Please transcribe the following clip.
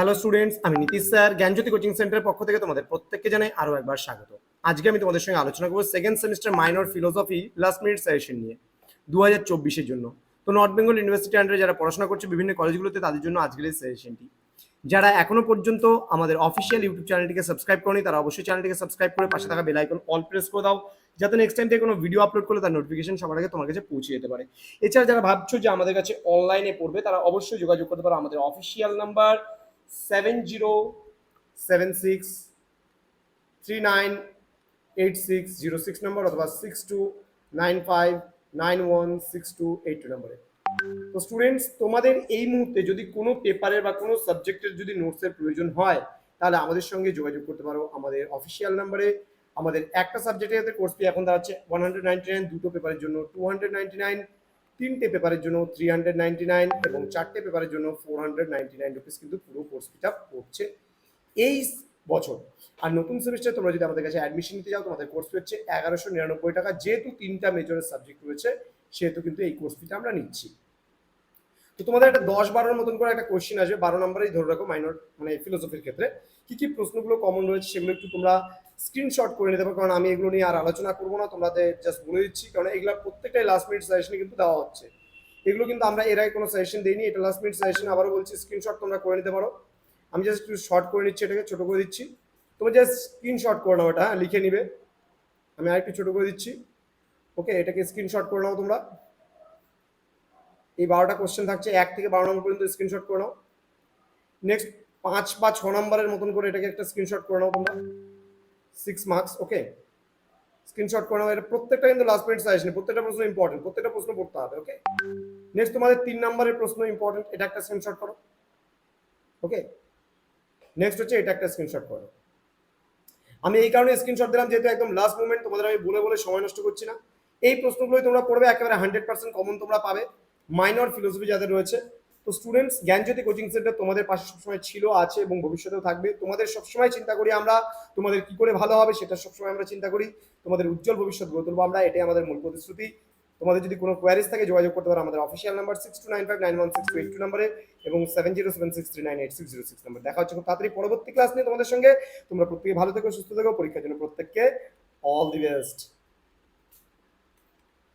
Hello students আমি Nitish sir, জ্ঞানজ্যোতি coaching সেন্টারের পক্ষ থেকে তোমাদের প্রত্যেককে জানাই আরও একবার স্বাগত। আজকে আমি তোমাদের সঙ্গে আলোচনা করব second semester minor philosophy last minute suggestion নিয়ে দু হাজার চব্বিশের জন্য। তো নর্থ বেঙ্গল ইউনিভার্সিটি আন্ডারে যারা পড়াশোনা করছে বিভিন্ন কলেজগুলোতে তাদের জন্য আজকের এই সাজেশনটি যারা এখনও পর্যন্ত আমাদের অফিসিয়াল ইউটিউব চ্যানেলটিকে সাবস্ক্রাইব করেনি, তারা অবশ্যই চ্যানেলটিকে সাবস্ক্রাইব করে পাশে থাকা বেল আইকন অল প্রেস করে দাও, যাতে নেক্সট টাইম থেকে কোনো ভিডিও আপলোড করলে তার নোটিফিকেশন সবার আগে তোমার কাছে পৌঁছে যেতে পারে। এছাড়া যারা ভাবছ যে আমাদের কাছে অনলাইনে পড়বে, তারা অবশ্যই যোগাযোগ করতে পারো আমাদের official number seven zero seven six three nine eight six zero six number অথবা six two nine five nine one six two eight two নম্বরে তো স্টুডেন্টস তোমাদের এই মুহূর্তে যদি কোনো পেপারের বা কোনো সাবজেক্টের যদি নোটসের প্রয়োজন হয়, তাহলে আমাদের সঙ্গে যোগাযোগ করতে পারো আমাদের অফিসিয়াল নাম্বারে আমাদের একটা সাবজেক্টের কোর্স ফি এখন দাঁড়াচ্ছে ওয়ান হান্ড্রেড নাইনটি নাইন দুটো পেপারের জন্য টু হান্ড্রেড নাইনটি নাইন তিনটে পেপারের জন্য থ্রি হান্ড্রেড নাইনটি নাইন এবং চারটে পেপারের জন্য ফোর হান্ড্রেড নাইন রুপিস কিন্তু পুরো কোর্স ফিটা পড়ছে এই বছর। আর নতুন সেমিস্টার তোমরা যদি আমাদের কাছে অ্যাডমিশন নিতে যাও তোমাদের কোর্স হচ্ছে এগারোশো নিরানব্বই টাকা। যেহেতু তিনটা মেজরের সাবজেক্ট রয়েছে, সেহেতু কিন্তু এই কোর্স ফিটা আমরা নিচ্ছি। তো তোমাদের একটা দশ বারোর মতন করে একটা কোশ্চেন আসবে। বারো নম্বরেই ধরে রাখো মাইনর মানে ফিলোসফির ক্ষেত্রে। কি কি প্রশ্নগুলো কমন রয়েছে সেগুলো একটু তোমরা স্ক্রিনশট করে নিতে পারো, কারণ আমি এগুলো নিয়ে আর আলোচনা করব না। তোমাদের জাস্ট বলে দিচ্ছি, কারণ এগুলো প্রত্যেকটাই লাস্ট মিনিট সাজেশনে কিন্তু দেওয়া হচ্ছে। এগুলো কিন্তু আমরা এর আগে কোনো সাজেশন দিইনি, এটা লাস্ট মিনিট সাজেশন আবারও বলছি স্ক্রিনশট তোমরা করে নিতে পারো। আমি জাস্ট একটু শর্ট করে নিচ্ছি এটাকে, ছোট করে দিচ্ছি। তোমরা জাস্ট স্ক্রিনশট করে নাও এটা, লিখে নিবে। আমি আরেকটু ছোট করে দিচ্ছি। ওকে এটাকে স্ক্রিনশট করে নাও তোমরা। এই বারোটা কোশ্চেন থাকছে, এক থেকে বারো নম্বর পর্যন্ত স্ক্রিনশট করে নাও। নেক্সট পাঁচ বা ছ নম্বরের মতন করে এটাকে একটা স্ক্রিনশট করে নাও তোমরা। সিক্স মার্কস ওকে স্ক্রিনশট করে নাও এটা প্রত্যেকটা কিন্তু লাস্ট মিনিট সাজেশন প্রত্যেকটা প্রশ্ন ইম্পর্টেন্ট প্রত্যেকটা প্রশ্ন পড়তে হবে ওকে নেক্সট তোমাদের তিন নম্বরের প্রশ্ন ইম্পর্টেন্ট এটা একটা স্ক্রিনশট করো ওকে নেক্সট হচ্ছে এটা একটা স্ক্রিনশট করো। আমি এই কারণে স্ক্রিনশট দিলাম, যেহেতু একদম লাস্ট মোমেন্ট তোমাদের আমি বলে বলে সময় নষ্ট করছি না। এই প্রশ্নগুলোই তোমরা পড়বে, একেবারে হান্ড্রেড পার্সেন্ট কমন তোমরা পাবে। মাইনর ফিলোসফি যাদের রয়েছে, তো স্টুডেন্টস জ্ঞানজ্যোতি কোচিং সেন্টার তোমাদের পাশে সবসময় ছিল, আছে এবং ভবিষ্যতেও থাকবে। তোমাদের সবসময় চিন্তা করি আমরা, তোমাদের কি করে ভালো হবে সেটা সবসময় আমরা চিন্তা করি। তোমাদের উজ্জ্বল ভবিষ্যৎ গড়ে তুলবো আমরা, এটাই আমাদের মূল প্রতিশ্রুতি। তোমাদের যদি কোনো কোয়ারিজ থাকে, যোগাযোগ করতে পারো আমাদের official number six two nine five nine one six two eight two নাম্বারে এবং seven zero seven six three nine eight six zero six number দেখা হচ্ছে খুব তাড়াতাড়ি পরবর্তী ক্লাস নিয়ে তোমাদের সঙ্গে। তোমরা প্রত্যেকে ভালো থেকো, সুস্থ থেকো। পরীক্ষার জন্য প্রত্যেককে all the best